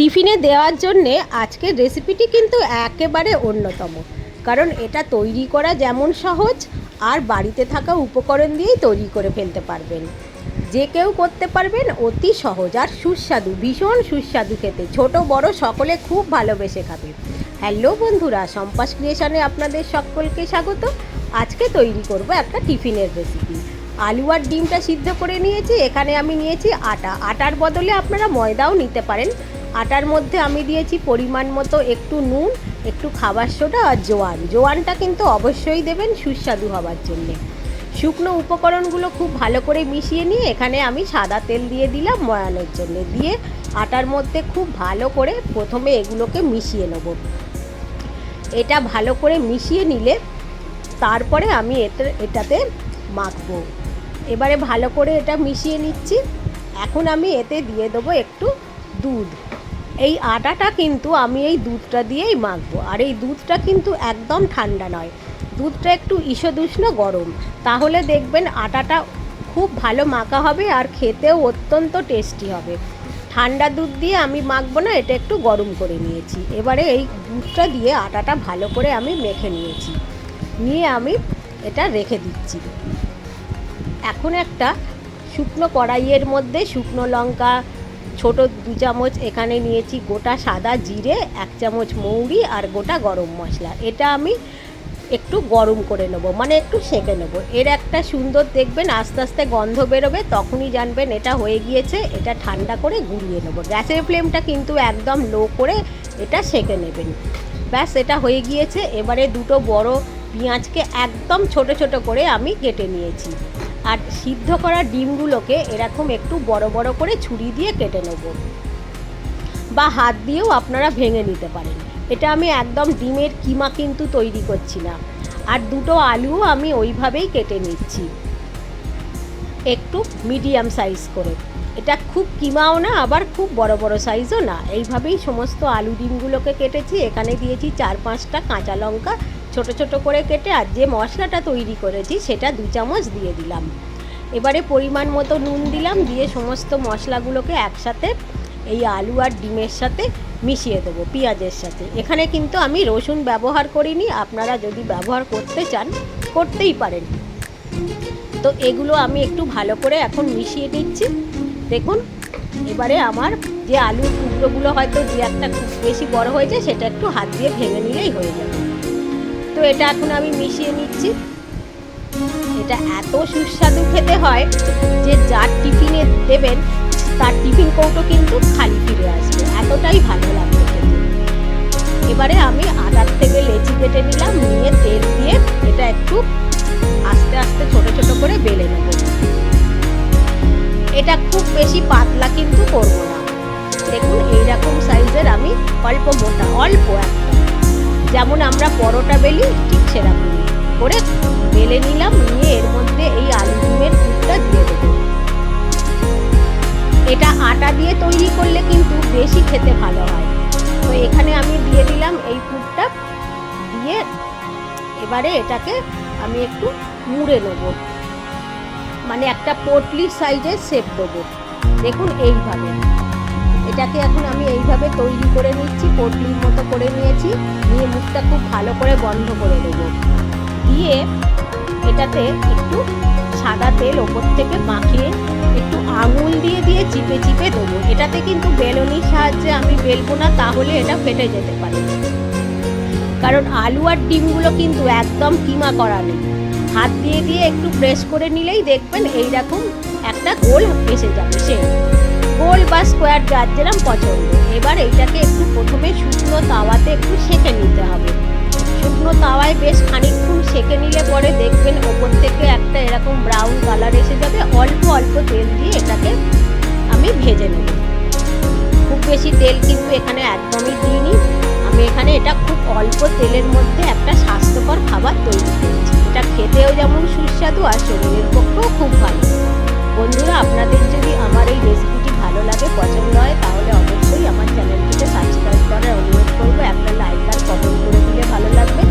টিফিনে দেওয়ার জন্যে আজকের রেসিপিটি কিন্তু একেবারে অন্যতম। কারণ এটা তৈরি করা যেমন সহজ, আর বাড়িতে থাকা উপকরণ দিয়েই তৈরি করে ফেলতে পারবেন। যে কেউ করতে পারবেন অতি সহজ, আর সুস্বাদু, ভীষণ সুস্বাদু খেতে। ছোট, বড় সকলে খুব ভালোবেসে খাবে। হ্যালো বন্ধুরা, সম্পাস ক্রিয়েশনে আপনাদের সকলকে স্বাগত। আজকে তৈরি করব একটা টিফিনের রেসিপি। আলু আর ডিমটা সিদ্ধ করে নিয়েছি। এখানে আমি নিয়েছি আটা। আটার বদলে আপনারা ময়দাও নিতে পারেন। আটার মধ্যে আমি দিয়েছি পরিমাণ মতো একটু নুন, একটু খাবার সোডা আর জোয়ান। জোয়ানটা কিন্তু অবশ্যই দেবেন সুস্বাদু হওয়ার জন্যে। শুকনো উপকরণগুলো খুব ভালো করে মিশিয়ে নিয়ে এখানে আমি সাদা তেল দিয়ে দিলাম ময়ানোর জন্য। দিয়ে আটার মধ্যে খুব ভালো করে প্রথমে এগুলোকে মিশিয়ে নেব। এটা ভালো করে মিশিয়ে নিলে তারপরে আমি এতে, এটাতে মাখবো। এবারে ভালো করে এটা মিশিয়ে নিচ্ছি। এখন আমি এতে দিয়ে দেবো একটু দুধ। এই আটাটা কিন্তু আমি এই দুধটা দিয়েই মাখবো। আর এই দুধটা কিন্তু একদম ঠান্ডা নয়। দুধটা একটু ঈষদুষ্ণ গরম। তাহলে দেখবেন আটাটা খুব ভালো মাখা হবে আর খেতেও অত্যন্ত টেস্টি হবে। ঠান্ডা দুধ দিয়ে আমি মাখবো না, এটা একটু গরম করে নিয়েছি। এবারে এই দুধটা দিয়ে আটাটা ভালো করে আমি মেখে নিয়েছি। নিয়ে আমি এটা রেখে দিচ্ছি। এখন একটা শুকনো কড়াইয়ের মধ্যে শুকনো লঙ্কা ছোট দু চামচ এখানে নিয়েছি গোটা সাদা জিরে, এক চামচ মৌরি আর গোটা গরম মশলা। এটা আমি একটু গরম করে নেব মানে একটু সেঁকে নেব। এর একটা সুন্দর দেখবেন, আস্তে আস্তে গন্ধ বেরোবে, তখনই জানবেন এটা হয়ে গিয়েছে, এটা ঠান্ডা করে গুঁড়িয়ে নেব। গ্যাসের ফ্লেমটা কিন্তু একদম লো করে এটা সেঁকে নেবেন। ব্যাস, এটা হয়ে গিয়েছে। এবারে দুটো বড় পেঁয়াজকে একদম ছোট ছোট করে আমি কেটে নিয়েছি। আর সিদ্ধ করা ডিমগুলোকে এরকম একটু বড় বড় করে ছুরি দিয়ে কেটে নেব। বা হাত দিয়েও আপনারা ভেঙে নিতে পারেন। এটা আমি একদম ডিমের কিমা কিন্তু তৈরি করছি না। আর দুটো আলুও আমি ওইভাবেই কেটে নিচ্ছি। একটু মিডিয়াম সাইজ করে। এটা খুব কিমাও না, আবার খুব বড় বড় সাইজও না। এইভাবেই সমস্ত আলু ডিমগুলোকে কেটেছি। এখানে দিয়েছি চার পাঁচটা কাঁচা লঙ্কা ছোট ছোট করে কেটে আর যে মশলাটা তৈরি করেছি সেটা দু চামচ দিয়ে দিলাম। এবারে পরিমাণ মতো নুন দিলাম, দিয়ে সমস্ত মশলাগুলোকে একসাথে এই আলু আর ডিমের সাথে মিশিয়ে দেবো পেঁয়াজের সাথে। এখানে কিন্তু আমি রসুন ব্যবহার করিনি, আপনারা যদি ব্যবহার করতে চান, করতেই পারেন। তো এগুলো আমি একটু ভালো করে এখন মিশিয়ে নিচ্ছি। দেখুন, এবারে আমার যে আলুর টুকরোগুলো হয়তো যে একটা বেশি বড় হয়েছে, সেটা একটু হাত দিয়ে ভেঙে নিলেই হয়ে যাবে। তো এটা এখন আমি মিশিয়ে নিচ্ছি। এটা এত সুস্বাদু খেতে হয় যে যার টিফিনে দেবেন, তার টিফিন কৌটো কিন্তু খালি ফিরে আসবে। এতটাই ভালো লাগবে এবারে আমি আদার থেকে লেচি কেটে নিলাম, নিয়ে তেল দিয়ে এটা একটু আস্তে আস্তে ছোট ছোট করে বেলে নেব। এটা খুব বেশি পাতলা কিন্তু করব না। দেখুন, এইরকম সাইজের আমি অল্প মোটা, অল্প একটা যেমন আমরা পরোটা বেলি, ঠিক সেরকম করে বেলে নিলাম, নিয়ে এর মধ্যে এই আলু ডিমের পুরটা দিয়ে দেবো। এটা আটা দিয়ে তৈরি করলে কিন্তু বেশি খেতে ভালো হয়। তো এখানে আমি দিয়ে দিলাম এই পুরটা। দিয়ে এবারে এটাকে আমি একটু মুড়ে নেব। মানে একটা পোটলি সাইজের শেপ দেবো। দেখুন এইভাবে। এটাকে এখন আমি এইভাবে তৈরি করে নিচ্ছি, পোটলির মতো করে নিয়েছি নিয়ে মুখটা খুব ভালো করে বন্ধ করে দেবো। দিয়ে এটাতে একটু সাদা তেল ওপর থেকে মাখিয়ে একটু আঙুল দিয়ে দিয়ে চিপে চিপে দেবো। এটাতে কিন্তু বেলনির সাহায্যে আমি বেলবো না, তাহলে এটা ফেটে যেতে পারে। কারণ আলু আর ডিমগুলো কিন্তু একদম কিমা করা নেই। হাত দিয়ে দিয়ে একটু প্রেস করে নিলেই দেখবেন এইরকম একটা গোল এসে যাবে সে গোল বা স্কোয়ার যার যেরম পছন্দ। এবার এইটাকে একটু প্রথমে শুকনো তাওয়াতে একটু সেঁকে নিতে হবে। শুকনো তাওয়ায় বেশ খানিকক্ষণ সেঁকে নিলে পরে দেখবেন ওপর থেকে একটা এরকম ব্রাউন কালার এসে যাবে। অল্প অল্প তেল দিয়ে এটাকে আমি ভেজে নেব। খুব বেশি তেল কিন্তু এখানে একদমই দিইনি। আমি এখানে এটা খুব অল্প তেলের মধ্যে একটা স্বাস্থ্যকর খাবার তৈরি করেছি। এটা খেতেও যেমন সুস্বাদু আর শরীরের পক্ষেও খুব ভালো। বন্ধুরা, আপনাদের যদি আমার এই রেসিপিটি ভালো লাগে, পছন্দ হয়, তাহলে অবশ্যই আমার চ্যানেলটিকে সাবস্ক্রাইব করার অনুরোধ করব। একটা লাইক আর কমেন্ট করে দিলে ভালো লাগবে।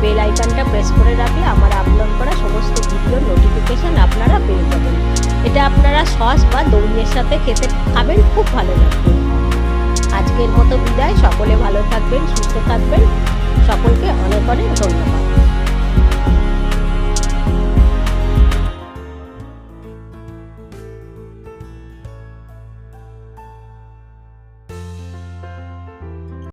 বেল আইকনটা প্রেস করে রাখলে আমার আপলোড করা সমস্ত ভিডিওর নোটিফিকেশান আপনারা পেয়ে যাবেন। এটা আপনারা সস বা দইয়ের সাথে খেতে খাবেন, খুব ভালো লাগবে। আজকের মতো বিদায়। সকলে ভালো থাকবেন, সুস্থ থাকবেন। সকলকে অনেক অনেক ধন্যবাদ।